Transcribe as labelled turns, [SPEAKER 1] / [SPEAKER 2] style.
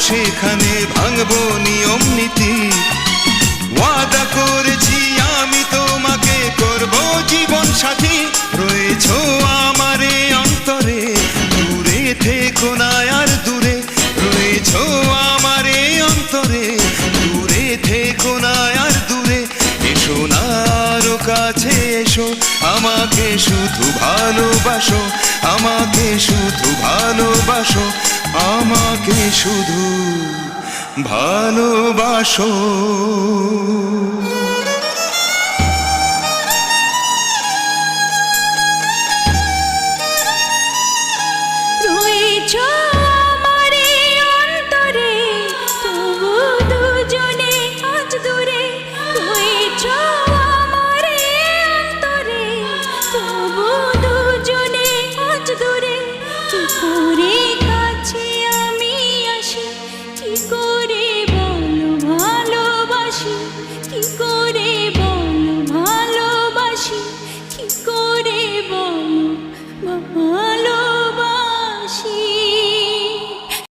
[SPEAKER 1] সেখানে, ভাঙবো নিয়ম নীতি। ওয়াদা করেছি আমি তোমাকে, করব জীবন সাথী। রয়েছ আমারে অন্তরে, দূরে থেকো না আর দূরে। রয়েছ আমারে অন্তরে, দূরে থেকো না আর দূরে। এসো না আরও কাছে এসো, আমাকে শুধু ভালোবাসো, আমাকে শুধু ভালোবাসো। আমাকে শুধু ভালোবাসো। Rico.